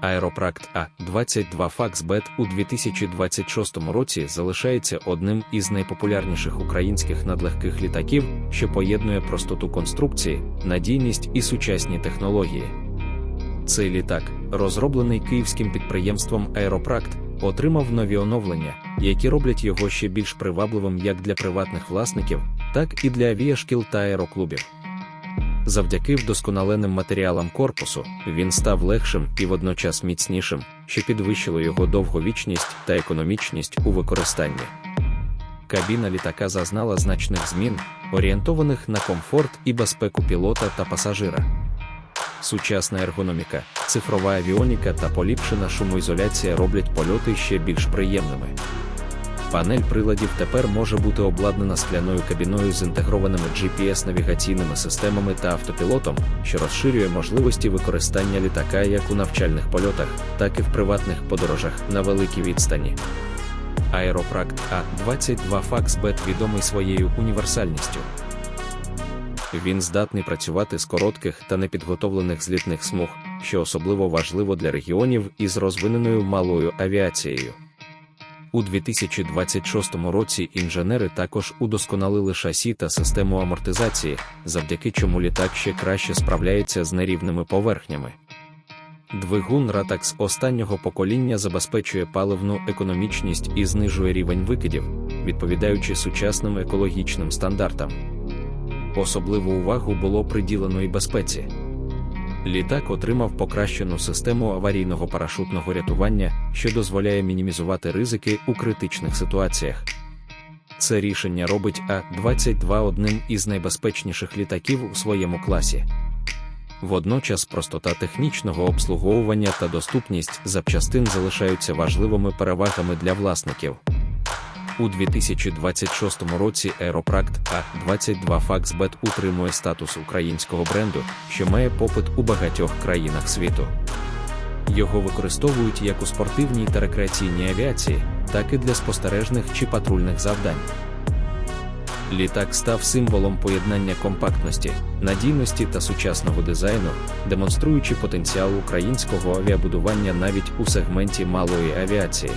Аеропракт А-22 Факсбет у 2026 році залишається одним із найпопулярніших українських надлегких літаків, що поєднує простоту конструкції, надійність і сучасні технології. Цей літак, розроблений київським підприємством Аеропракт, отримав нові оновлення, які роблять його ще більш привабливим як для приватних власників, так і для авіашкіл та аероклубів. Завдяки вдосконаленим матеріалам корпусу він став легшим і водночас міцнішим, що підвищило його довговічність та економічність у використанні. Кабіна літака зазнала значних змін, орієнтованих на комфорт і безпеку пілота та пасажира. Сучасна ергономіка, цифрова авіоніка та поліпшена шумоізоляція роблять польоти ще більш приємними. Панель приладів тепер може бути обладнана скляною кабіною з інтегрованими GPS-навігаційними системами та автопілотом, що розширює можливості використання літака як у навчальних польотах, так і в приватних подорожах на великій відстані. Аеропракт А-22 Факсбет відомий своєю універсальністю. Він здатний працювати з коротких та непідготовлених злітних смуг, що особливо важливо для регіонів із розвиненою малою авіацією. У 2026 році інженери також удосконалили шасі та систему амортизації, завдяки чому літак ще краще справляється з нерівними поверхнями. Двигун Ратакс останнього покоління забезпечує паливну економічність і знижує рівень викидів, відповідаючи сучасним екологічним стандартам. Особливу увагу було приділено і безпеці. Літак отримав покращену систему аварійного парашутного рятування, що дозволяє мінімізувати ризики у критичних ситуаціях. Це рішення робить А-22 одним із найбезпечніших літаків у своєму класі. Водночас простота технічного обслуговування та доступність запчастин залишаються важливими перевагами для власників. У 2026 році Аеропракт А-22 Факсбет утримує статус українського бренду, що має попит у багатьох країнах світу. Його використовують як у спортивній та рекреаційній авіації, так і для спостережних чи патрульних завдань. Літак став символом поєднання компактності, надійності та сучасного дизайну, демонструючи потенціал українського авіабудування навіть у сегменті малої авіації.